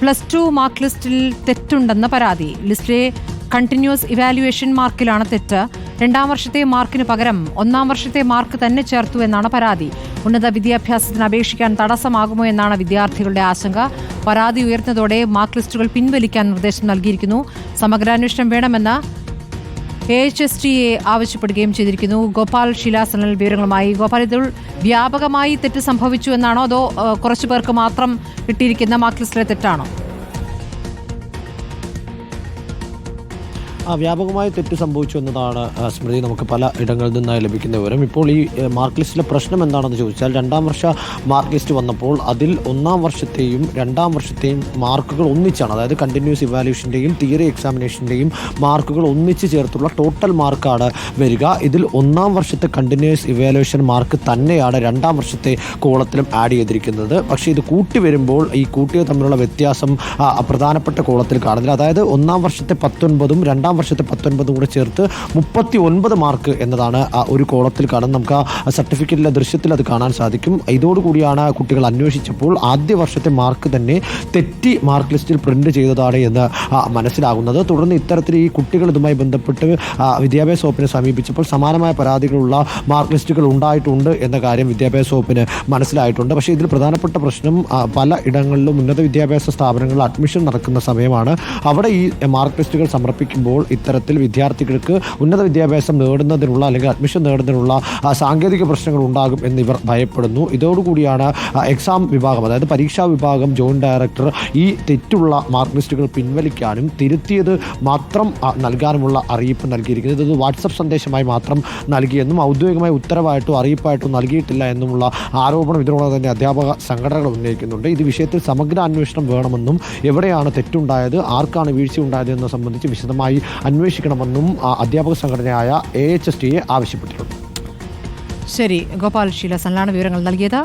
Plus two mark ലിസ്റ്റിൽ തെറ്റുണ്ടെന്ന പരാതി. ലിസ്റ്റിലെ കണ്ടിന്യൂസ് ഇവാലുവേഷൻ മാർക്കിലാണ് തെറ്റ്. രണ്ടാം വർഷത്തെ മാർക്കിന് പകരം ഒന്നാം വർഷത്തെ മാർക്ക് തന്നെ ചേർത്തു എന്നാണ് പരാതി. ഉന്നത വിദ്യാഭ്യാസത്തിന് അപേക്ഷിക്കാൻ തടസ്സമാകുമോ എന്നാണ് വിദ്യാർത്ഥികളുടെ ആശങ്ക. പരാതി ഉയർന്നതോടെ മാർക്ക് ലിസ്റ്റുകൾ പിൻവലിക്കാൻ നിർദ്ദേശം നൽകിയിരിക്കുന്നു. സമഗ്രാന്വേഷണം വേണമെന്ന് എച്ച് എസ് ടി എ ആവശ്യപ്പെടുകയും ചെയ്തിരിക്കുന്നു. ഗോപാൽ ശിലാസനൽ വിവരങ്ങളുമായി. ഗോപാൽ ഇതിൽ വ്യാപകമായി തെറ്റ് സംഭവിച്ചു എന്നാണോ? അതോ കുറച്ചു പേർക്ക് മാത്രം കിട്ടിയിരിക്കുന്ന മാർക്ക് ലിസ്റ്റിലെ തെറ്റാണോ? ആ വ്യാപകമായ തെറ്റ് സംഭവിച്ചു എന്നതാണ് സ്മൃതി. നമുക്ക് പല ഇടങ്ങളിൽ നിന്നായി ലഭിക്കുന്ന വിവരം. ഇപ്പോൾ ഈ മാർക്ക് ലിസ്റ്റിലെ പ്രശ്നം എന്താണെന്ന് ചോദിച്ചാൽ രണ്ടാം വർഷ മാർക്ക് ലിസ്റ്റ് വന്നപ്പോൾ അതിൽ ഒന്നാം വർഷത്തെയും രണ്ടാം വർഷത്തെയും മാർക്കുകൾ ഒന്നിച്ചാണ്. അതായത് കണ്ടിന്യൂസ് ഇവാലുവേഷന്റെയും തിയറി എക്സാമിനേഷന്റെയും മാർക്കുകൾ ഒന്നിച്ച് ചേർത്തുള്ള ടോട്ടൽ മാർക്കാണ് വരിക. ഇതിൽ ഒന്നാം വർഷത്തെ കണ്ടിന്യൂസ് ഇവാലുവേഷൻ മാർക്ക് തന്നെയാണ് രണ്ടാം വർഷത്തെ കോളത്തിലും ആഡ് ചെയ്തിരിക്കുന്നത്. പക്ഷേ ഇത് കൂട്ടി വരുമ്പോൾ ഈ കൂട്ടിയ തമ്മിലുള്ള വ്യത്യാസം പ്രധാനപ്പെട്ട കോളത്തിൽ കാണുന്നില്ല. അതായത് ഒന്നാം വർഷത്തെ പത്തൊൻപതും രണ്ടാം വർഷത്തെ പത്തൊൻപത് കൂടെ ചേർത്ത് മുപ്പത്തി ഒൻപത് മാർക്ക് എന്നതാണ് ഒരു കോളത്തിൽ കാണാൻ നമുക്ക് ആ സർട്ടിഫിക്കറ്റിലെ ദൃശ്യത്തിൽ അത് കാണാൻ സാധിക്കും. ഇതോടുകൂടിയാണ് കുട്ടികൾ അന്വേഷിച്ചപ്പോൾ ആദ്യ വർഷത്തെ മാർക്ക് തന്നെ തെറ്റി മാർക്ക് ലിസ്റ്റിൽ പ്രിന്റ് ചെയ്തതാണ് എന്ന് മനസ്സിലാകുന്നത്. തുടർന്ന് ഇത്തരത്തിൽ ഈ കുട്ടികൾ ഇതുമായി ബന്ധപ്പെട്ട് വിദ്യാഭ്യാസ വകുപ്പിനെ സമീപിച്ചപ്പോൾ സമാനമായ പരാതികളുള്ള മാർക്ക് ലിസ്റ്റുകൾ ഉണ്ടായിട്ടുണ്ട് എന്ന കാര്യം വിദ്യാഭ്യാസ വകുപ്പിന് മനസ്സിലായിട്ടുണ്ട്. പക്ഷേ ഇതിൽ പ്രധാനപ്പെട്ട പ്രശ്നം പല ഇടങ്ങളിലും ഉന്നത വിദ്യാഭ്യാസ സ്ഥാപനങ്ങളിൽ അഡ്മിഷൻ നടക്കുന്ന സമയമാണ്. അവിടെ ഈ മാർക്ക് ലിസ്റ്റുകൾ സമർപ്പിക്കുമ്പോൾ ഇത്തരത്തിൽ വിദ്യാർത്ഥികൾക്ക് ഉന്നത വിദ്യാഭ്യാസം നേടുന്നതിനുള്ള അല്ലെങ്കിൽ അഡ്മിഷൻ നേടുന്നതിനുള്ള സാങ്കേതിക പ്രശ്നങ്ങൾ ഉണ്ടാകും എന്ന് ഇവർ ഭയപ്പെടുന്നു. ഇതോടുകൂടിയാണ് എക്സാം വിഭാഗം അതായത് പരീക്ഷാ വിഭാഗം ജോയിന്റ് ഡയറക്ടർ ഈ തെറ്റുള്ള മാർക്ക് ലിസ്റ്റുകൾ പിൻവലിക്കാനും തിരുത്തിയത് മാത്രം നൽകാനുമുള്ള അറിയിപ്പ് നൽകിയിരിക്കുന്നത്. ഇത് വാട്സപ്പ് സന്ദേശമായി മാത്രം നൽകിയെന്നും ഔദ്യോഗികമായ ഉത്തരവായിട്ടോ അറിയിപ്പായിട്ടോ നൽകിയിട്ടില്ല എന്നുമുള്ള ആരോപണം ഇതിനോട് തന്നെ അധ്യാപക സംഘടനകൾ ഉന്നയിക്കുന്നുണ്ട്. ഇത് വിഷയത്തിൽ സമഗ്ര അന്വേഷണം വേണമെന്നും എവിടെയാണ് തെറ്റുണ്ടായത് ആർക്കാണ് വീഴ്ച ഉണ്ടായത് സംബന്ധിച്ച് വിശദമായി അന്വേഷിക്കണമെന്നും അധ്യാപക സംഘടനയായ A H S T A ആവശ്യപ്പെട്ടിട്ടുണ്ട് ശരി ഗോപാൽ ശീലസനിലാണ് വിവരങ്ങൾ നൽകിയത്.